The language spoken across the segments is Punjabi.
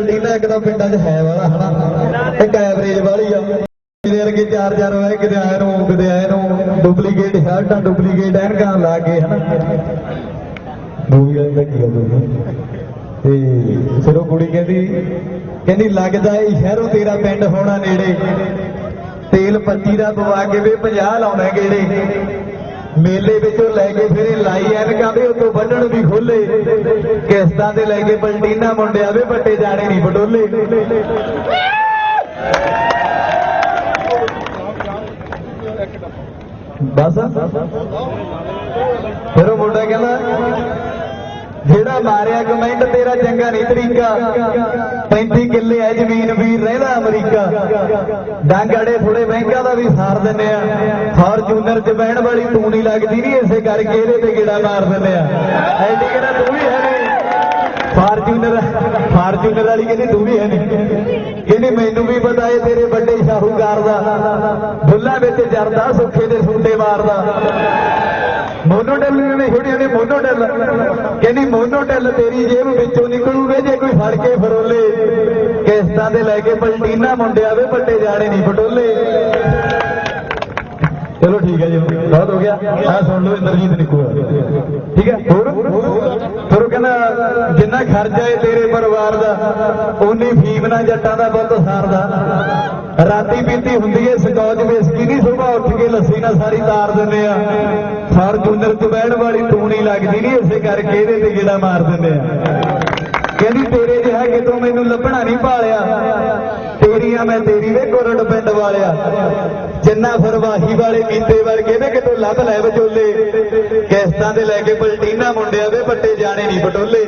ਲੀਨਾ ਇੱਕ ਤਾਂ ਪਿੰਡਾਂ 'ਚ ਹੈ ਵਾਲਾ, ਹਨਾ? ਇੱਕ ਐਵਰੇਜ ਵਾਲੀ ਆ। ਇਹਦੇ ਵਰਗੇ ਚਾਰ ਚਾਰ ਵਾਏ ਕਿਤੇ ਆਏ ਨੂੰ ਕਿਤੇ ਆਏ ਨੂੰ ਡੁਪਲੀਕੇਟ ਸ਼ਰਟਾਂ ਡੁਪਲੀਕੇਟ ਐਨਕਾਂ ਲਾ ਕੇ, ਹਨਾ? ਦੂਜੀ ਦਾ ਕੀ ਆ ਤੇ ਫਿਰ ਉਹ ਕੁੜੀ ਕਹਿੰਦੀ ਕਹਿੰਦੀ, ਲੱਗਦਾ ਏ ਸ਼ਹਿਰੋਂ ਤੇਰਾ ਪਿੰਡ ਹੋਣਾ ਨੇੜੇ। ਤੇਲ ਪੱਤੀ ਦਾ ਪਵਾ ਕੇ ਵੇ 50 ਲਾਉਣਾ ਗੇੜੇ। ਮੇਲੇ ਵਿੱਚੋਂ ਲੈ ਕੇ ਫਿਰ ਲਾਈ ਐਨਕਾਂ ਦੇ ਉਤੋਂ ਵੱਢਣ ਵੀ ਖੋਲੇ। ਕਿਸ਼ਤਾਂ ਤੇ ਲੈ ਕੇ ਪਲਟੀਨਾ ਮੁੰਡਿਆ ਵੇ ਵੱਟੇ ਜਾਣੇ ਨਹੀਂ ਬਟੋਲੇ ਬਸ। ਫਿਰ ਉਹ ਮੁੰਡਾ ਕਹਿੰਦਾ, ਜਿਹੜਾ ਮਾਰਿਆ ਕਮੈਂਟ ਤੇਰਾ ਚੰਗਾ ਨਹੀਂ ਤਰੀਕਾ। 35 ਕਿੱਲੇ ਐ ਜ਼ਮੀਨ ਵੀਰ ਰਹਿੰਦਾ ਅਮਰੀਕਾ। ਡਾਂਗੜੇ ਥੋੜੇ ਬੈਂਕਾਂ ਦਾ ਵੀ ਸਾਰ ਦਿੰਨੇ ਆ। ਫਾਰਚੂਨਰ 'ਚ ਬਹਿਣ ਵਾਲੀ ਤੂੰ ਨਹੀਂ ਲੱਗਦੀ ਨਹੀਂ ਇਸੇ ਕਰਕੇ ਇਹਦੇ ਤੇ ਗੇੜਾ ਮਾਰ ਦਿੰਨੇ ਆ। ਐਡੀ ਕਿਹੜਾ ਤੂੰ ਵੀ ਹੈ ਨਹੀਂ ਫਾਰਚੂਨਰ ਫਾਰਚੂਨਰ ਵਾਲੀ ਕਹਿੰਦੀ ਤੂੰ ਵੀ ਹੈ ਨਹੀਂ ਕਹਿੰਦੀ ਮੈਨੂੰ ਵੀ ਪਤਾ ਏ ਤੇਰੇ ਵੱਡੇ ਸ਼ਾਹੂਕਾਰ ਦਾ। ਬੁੱਲਾ ਵਿੱਚ ਜਰਦਾ ਸੁੱਖੇ ਦੇ ਸੁੰਡੇ ਮਾਰਦਾ। ਮੋਨੋਟੈਲ ਨੇ ਛੋੜੀਆਂ ਨੇ ਮੋਨੋਟੈਲ ਕਹਿੰਦੀ ਮੋਨੋਟੈਲ ਤੇਰੀ ਜੇਬ ਵਿੱਚੋਂ ਨਿਕਲੂਗੇ ਜੇ ਕੋਈ ਫੜ ਕੇ ਫਰੋਲੇ। ਕਿਸ਼ਤਾਂ ਦੇ ਲੈ ਕੇ ਪਲਟੀਨਾ ਮੁੰਡਿਆ ਵੇ ਪੱਟੇ ਜਾਣੇ ਨਹੀਂ ਪਟੋਲੇ। ਚਲੋ ਠੀਕ ਹੈ ਜੀ। ਬਹੁਤ ਹੋ ਗਿਆ। ਆ ਸੁਣ ਲਓ ਇੰਦਰਜੀਤ ਨਿੱਕੂ ਠੀਕ ਹੈ? ਹੋਰ ਫਿਰ ਉਹ ਕਹਿੰਦਾ ਜਿੰਨਾ ਖਰਚਾ ਏ ਤੇਰੇ ਪਰਿਵਾਰ ਦਾ। ਉਨੀ ਫੀਮ ਨਾ ਜੱਟਾਂ ਦਾ ਬੁੱਤ ਸਾਰਦਾ। ਰਾਤੀ ਪੀਤੀ ਹੁੰਦੀ ਏ ਸਕੌਚ ਵਿਸਕੀ ਨਹੀਂ, ਸੁਬਾਹ ਉੱਠ ਕੇ ਲੱਸੀ ਨਾਲ ਸਾਰੀ ਤਾਰ ਦਿੰਦੇ ਆ। ਫਾਰਚੂਨਰ ਚ ਬਹਿਣ ਵਾਲੀ ਟੂਣੀ ਲੱਗਦੀ ਨਹੀਂ, ਇਸੇ ਕਰਕੇ ਇਹਦੇ ਤੇ ਗੇੜਾ ਮਾਰ ਦਿੰਦੇ ਆ। ਕਹਿੰਦੀ, ਤੇਰੇ ਜਿਹਾ ਕਿਤੋਂ ਮੈਨੂੰ ਲੱਭਣਾ ਨਹੀਂ ਪਾਲਿਆ ਤੇਰੀਆਂ ਮੈਂ ਤੇਰੀ ਵੇ ਕੋਰੜ ਪਿੰਡ ਵਾਲਿਆ। ਜਿੰਨਾ ਫਰਵਾਹੀ ਵਾਲੇ ਕੀਤੇ ਵਰਗੇ ਵੇ ਕਿਤੋਂ ਲੱਭ ਲੈ ਵਿਚੋਲੇ। ਕਿਸ਼ਤਾਂ ਦੇ ਲੈ ਕੇ ਪਲਟੀਨਾ ਮੁੰਡਿਆ ਵੇ ਪੱਟੇ ਜਾਣੇ ਨਹੀਂ ਪਟੋਲੇ।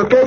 ਓਕੇ?